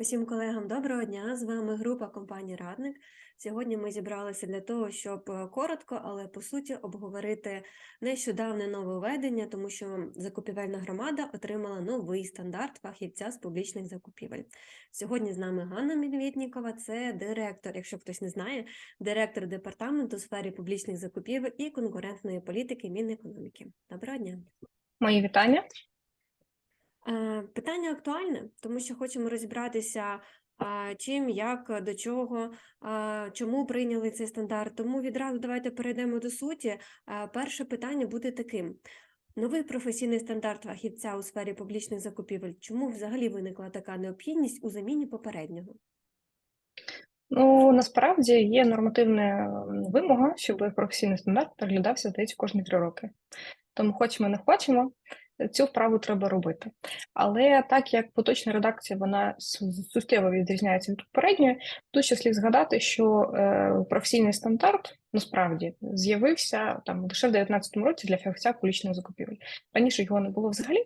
Усім колегам доброго дня! З вами група компанії Радник. Сьогодні ми зібралися для того, щоб е, коротко, але по суті обговорити нещодавне нововведення, тому що закупівельна громада отримала новий стандарт фахівця з публічних закупівель. Сьогодні з нами Ганна Медведнікова, це директор, якщо хтось не знає, директор департаменту у сфері публічних закупівель і конкурентної політики Мінекономіки. Доброго дня! Мої вітання. Е, Питання актуальне, тому що хочемо розібратися, чим, як, до чого, чому прийняли цей стандарт. Тому відразу давайте перейдемо до суті. Перше питання буде таким: новий професійний стандарт фахівця у сфері публічних закупівель. Чому взагалі виникла така необхідність у заміні попереднього? Ну насправді є нормативна вимога, щоб професійний стандарт переглядався, здається, кожні три роки. Тому хочемо, не хочемо, цю вправу треба робити. Але так як поточна редакція вона суттєво відрізняється від попередньої, тут ще слід згадати, що е, професійний стандарт насправді з'явився там лише в 2019 році для фахівця публічних закупівель. Раніше його не було взагалі.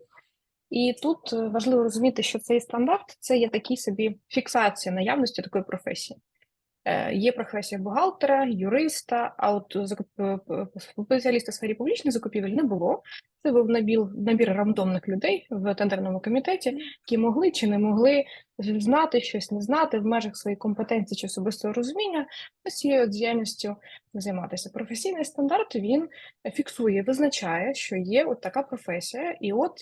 І тут е, важливо розуміти, що цей стандарт це є такий собі фіксація наявності такої професії. Е, Є професія бухгалтера, юриста, а от закуп- е, спеціаліста в сфері публічних закупівель не було. Це був набір, набір рандомних людей в тендерному комітеті, які могли чи не могли знати щось, не знати в межах своєї компетенції чи особистого розуміння ось цією діяльністю займатися. Професійний стандарт він фіксує, визначає, що є от така професія, і от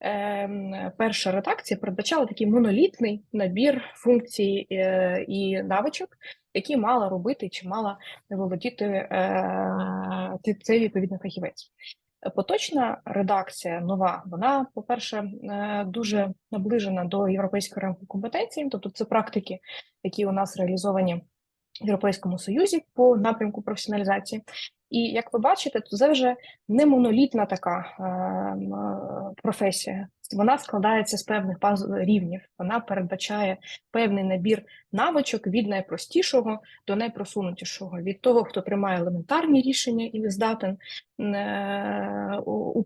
ем, перша редакція передбачала такий монолітний набір функцій е, і навичок, які мала робити чи мала володіти е, цей- цей відповідний фахівець. Поточна редакція нова, вона, по-перше, е, дуже наближена до європейської рамки компетенції, тобто це практики, які у нас реалізовані в Європейському Союзі по напрямку професіоналізації. І як ви бачите, то це вже не монолітна така е, е, професія. Вона складається з певних баз рівнів. Вона передбачає певний набір навичок від найпростішого до найпросунутішого, від того, хто приймає елементарні рішення і здатен е,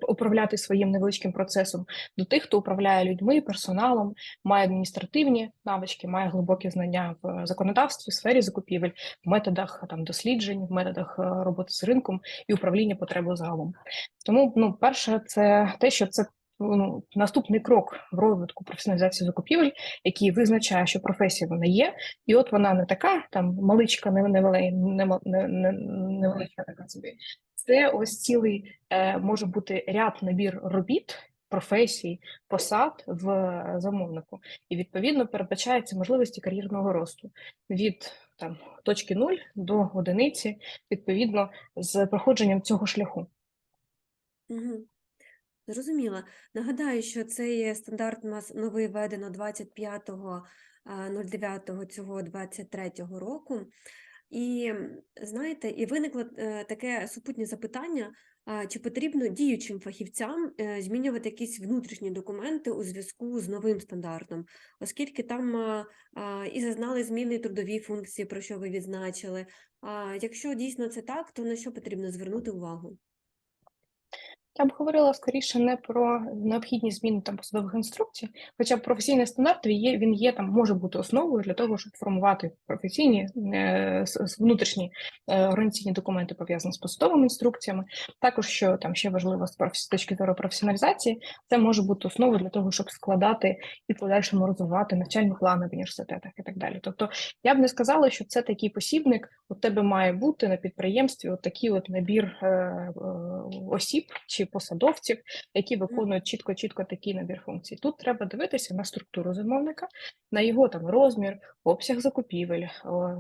управляти своїм невеличким процесом, до тих, хто управляє людьми, персоналом, має адміністративні навички, має глибокі знання в законодавстві, сфері закупівель, в методах там досліджень, в методах е, роботи з ринком і управління потребою загалом. Тому, ну, перше, це те, що це ну, наступний крок в розвитку професіоналізації закупівель, який визначає, що професія вона є, і от вона не така там маличка, не не, не, невеличка така собі. Це ось цілий е, може бути ряд набір робіт. Професій, посад в замовнику, і відповідно передбачаються можливості кар'єрного росту від там точки нуль до одиниці, відповідно з проходженням цього шляху. Угу. Зрозуміла. Нагадаю, що цей стандарт у нас новий введено 25.09 цього 23 року. І знаєте, і виникло е, таке супутнє запитання, чи потрібно діючим фахівцям е, змінювати якісь внутрішні документи у зв'язку з новим стандартом, оскільки там і зазнали зміни трудові функції, про що ви відзначили. А якщо дійсно це так, то на що потрібно звернути увагу? Я б говорила скоріше не про необхідність зміни там посадових інструкцій, хоча професійний стандарт є, він є там, може бути основою для того, щоб формувати професійні е, внутрішні е, організаційні документи пов'язані з посадовими інструкціями. Також що там ще важливо з точки зору професіоналізації, це може бути основою для того, щоб складати і подальшому розвивати навчальні плани в університетах і так далі. Тобто я б не сказала, що це такий посібник. У тебе має бути на підприємстві от такий от набір е, е, осіб чи посадовців, які виконують чітко чітко такий набір функцій. Тут треба дивитися на структуру замовника, на його там розмір, обсяг закупівель,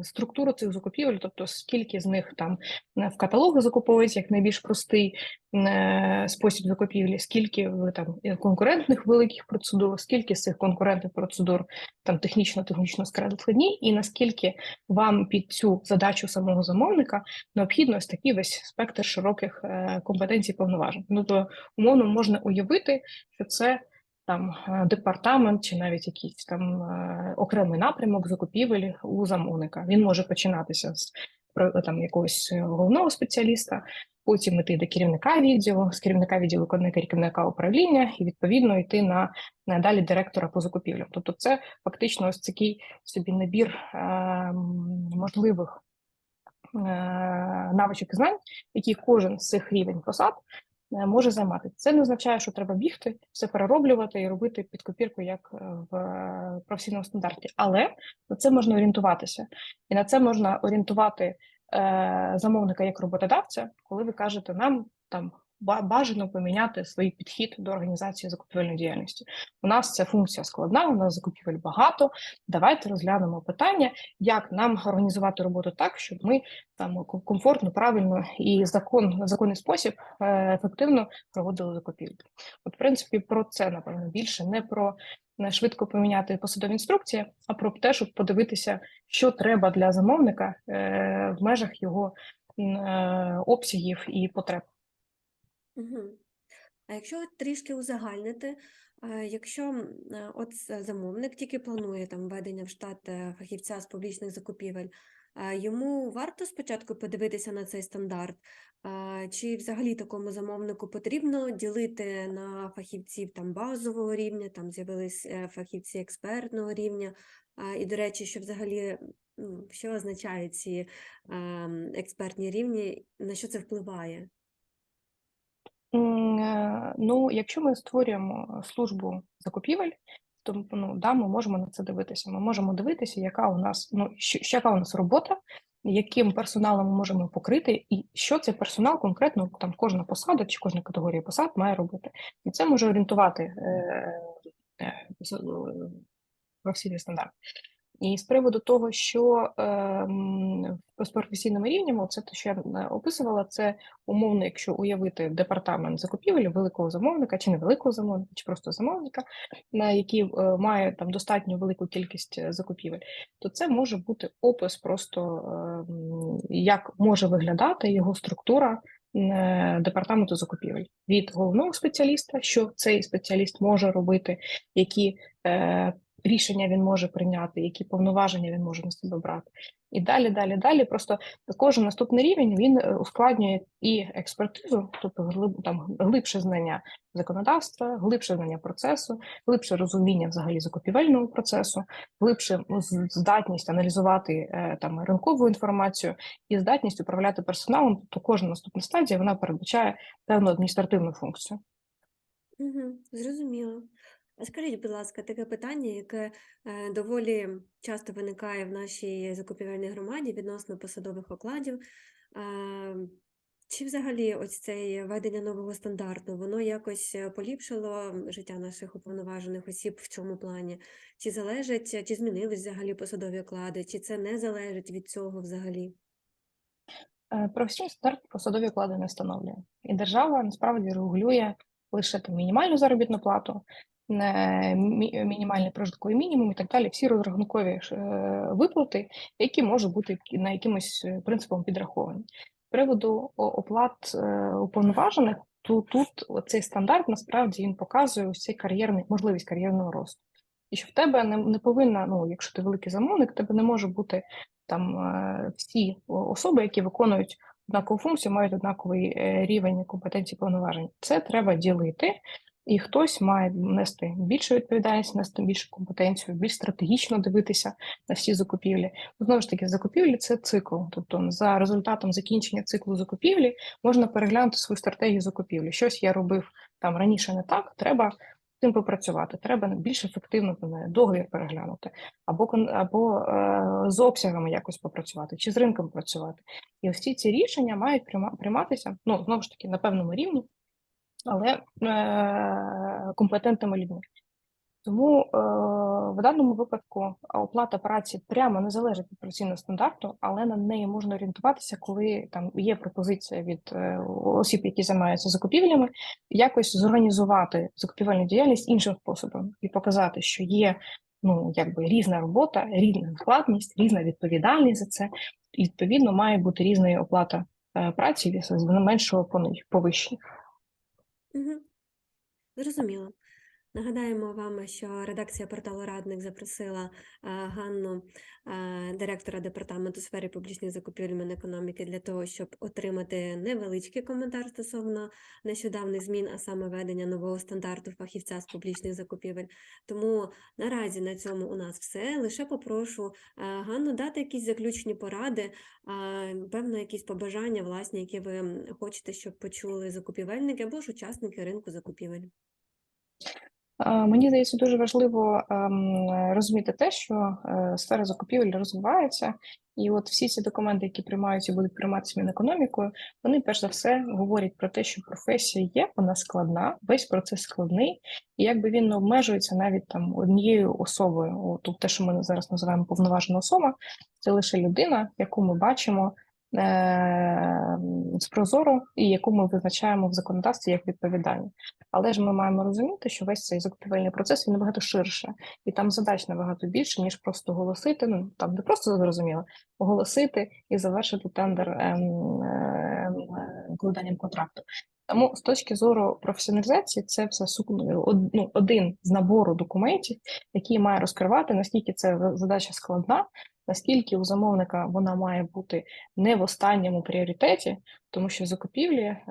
структуру цих закупівель, тобто скільки з них там е, в каталогу закуповується як найбільш простий е, спосіб закупівлі, скільки в там конкурентних великих процедур, скільки з цих конкурентних процедур там технічно-технічно складні, і наскільки вам під цю задачу самого замовника необхідно ось такий весь спектр широких е, компетенцій повноважень. Ну то умовно можна уявити, що це там е, департамент чи навіть якийсь там е, окремий напрямок закупівель у замовника. Він може починатися з там якогось е, головного спеціаліста, потім йти до керівника відділу, з керівника відділу керівника управління, і відповідно йти на, на далі директора по закупівлям. Тобто, це фактично ось такий собі набір е, можливих е, навичок і знань, які кожен з цих рівень посад може займати. Це не означає, що треба бігти, все перероблювати і робити під копірку, як е, в е, професійному стандарті. Але на це можна орієнтуватися, і на це можна орієнтувати е, замовника як роботодавця, коли ви кажете нам там. Ба- Бажано поміняти свій підхід до організації закупівельної діяльності. У нас ця функція складна, у нас закупівель багато. Давайте розглянемо питання, як нам організувати роботу так, щоб ми там комфортно, правильно і закон законний спосіб е, ефективно проводили закупівлю. От, в принципі, про це напевно більше не про швидко поміняти посадові інструкції, а про те, щоб подивитися, що треба для замовника е, в межах його е, обсягів і потреб. Угу. А якщо трішки узагальнити, е, якщо е, от замовник тільки планує там введення в штат е, фахівця з публічних закупівель, е, йому варто спочатку подивитися на цей стандарт, Е, чи взагалі такому замовнику потрібно ділити на фахівців там базового рівня, там з'явились е, фахівці експертного рівня, Е, і, до речі, що взагалі що означають ці ем, експертні рівні, на що це впливає? Е, Ну, якщо ми створюємо службу закупівель, то ну, да, ми можемо на це дивитися. Ми можемо дивитися, яка у нас ну що, яка у нас робота, яким персоналом ми можемо покрити, і що цей персонал конкретно там кожна посада чи кожна категорія посад має робити. І це може орієнтувати е, е, е, професійний стандарт. І з приводу того, що е, м, з професійними рівнями, це те, що я е, описувала, це умовно, якщо уявити департамент закупівель великого замовника, чи невеликого замовника, чи просто замовника, на який е, має там достатньо велику кількість е, закупівель, то це може бути опис просто е, як може виглядати його структура. Департаменту закупівель від головного спеціаліста, що цей спеціаліст може робити, які рішення він може прийняти, які повноваження він може на себе брати. І далі, далі, далі. Просто кожен наступний рівень він е, ускладнює і експертизу, тобто глиб, там глибше знання законодавства, глибше знання процесу, глибше розуміння взагалі закупівельного процесу, глибше ну, здатність аналізувати е, там ринкову інформацію і здатність управляти персоналом. Тобто кожна наступна стадія вона передбачає певну адміністративну функцію. Угу, зрозуміло. Скажіть, будь ласка, таке питання, яке е, доволі часто виникає в нашій закупівельній громаді відносно посадових окладів. Е, чи взагалі ось це введення нового стандарту, воно якось е, поліпшило життя наших уповноважених осіб в цьому плані? Чи залежить, чи змінились взагалі посадові оклади, чи це не залежить від цього взагалі? Професійний стандарт посадові оклади не встановлює. І держава насправді регулює лише там мінімальну заробітну плату, мінімальний прожитковий мінімум і так далі. Всі розрахункові е, виплати, які можуть бути на якимось е, принципом підраховані. З приводу оплат уповноважених, то тут цей стандарт насправді він показує ось цей можливість кар'єрного росту. І що в тебе не, не повинна, ну якщо ти великий замовник, в тебе не може бути там всі особи, які виконують однакову функцію, мають однаковий рівень компетенції повноважень. Це треба ділити, і хтось має нести більшу відповідальність, нести більшу компетенцію, більш стратегічно дивитися на всі закупівлі. Знову ж таки, закупівлі це цикл. Тобто, за результатом закінчення циклу закупівлі можна переглянути свою стратегію закупівлі. Щось я робив там раніше не так, треба. з Цим попрацювати треба більш ефективно договір переглянути, або або е, з обсягами якось попрацювати, чи з ринком працювати. І ось ці рішення мають прийма- прийматися, ну знову ж таки, на певному рівні, але е, компетентними людьми. Тому е, в даному випадку оплата праці прямо не залежить від професійного стандарту, але на неї можна орієнтуватися, коли там є пропозиція від е, осіб, які займаються закупівлями, якось зорганізувати закупівельну діяльність іншим способом і показати, що є ну якби різна робота, різна складність, різна відповідальність за це, і відповідно має бути різна оплата е, праці з меншого пони- повищення. Угу. Зрозуміло. Нагадаємо вам, що редакція порталу Радник запросила Ганну, директора департаменту сфери публічних закупівель Мінекономіки, для того, щоб отримати невеличкий коментар стосовно нещодавних змін, а саме ведення нового стандарту фахівця з публічних закупівель. Тому наразі на цьому у нас все. Лише попрошу Ганну дати якісь заключні поради, певно, якісь побажання, власні, які ви хочете, щоб почули закупівельники або ж учасники ринку закупівель. Е, Мені здається, дуже важливо ем, розуміти те, що е, сфера закупівель розвивається, і от всі ці документи, які приймаються будуть прийматися Мінекономікою, вони перш за все говорять про те, що професія є, вона складна, весь процес складний, і якби він не обмежується навіть там однією особою. От те, що ми зараз називаємо повноважена особа, це лише людина, яку ми бачимо. Е, З прозору і яку ми визначаємо в законодавстві як відповідальну. Але ж ми маємо розуміти, що весь цей закупівельний процес він набагато ширше, і там задач набагато більше, ніж просто оголосити. Ну там не просто зрозуміло, оголосити і завершити тендер ем, ем, укладанням контракту. Тому з точки зору професіоналізації, це все ну, один з набору документів, який має розкривати, наскільки ця задача складна, наскільки у замовника вона має бути не в останньому пріоритеті, тому що закупівлі е,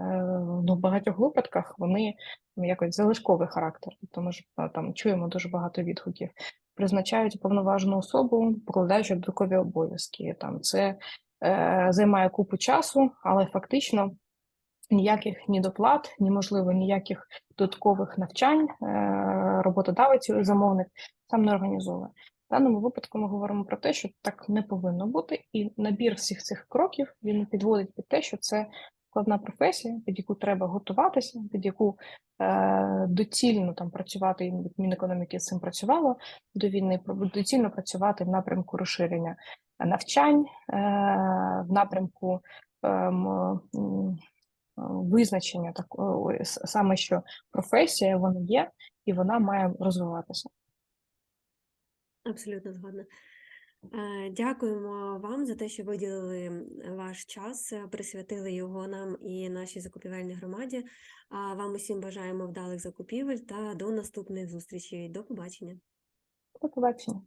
ну, в багатьох випадках вони ну, якось залишковий характер. Тобто ми ж а, там чуємо дуже багато відгуків. Призначають повноважену особу, покладаючи додаткові обов'язки. Там це е, займає купу часу, але фактично ніяких ні доплат, ні можливо ніяких додаткових навчань е, роботодавець замовник сам не організовує. В даному випадку ми говоримо про те, що так не повинно бути, і набір всіх цих кроків він підводить під те, що це складна професія, під яку треба готуватися, під яку е, доцільно там працювати, і Мінекономіки з цим працювало до війни, доцільно працювати в напрямку розширення навчань, е, в напрямку м, визначення с- саме, що професія вона є і вона має розвиватися. Абсолютно згодна. Е, Дякуємо вам за те, що виділили ваш час, е, присвятили його нам і нашій закупівельній громаді. А вам усім бажаємо вдалих закупівель та до наступних зустрічей. До побачення. До побачення.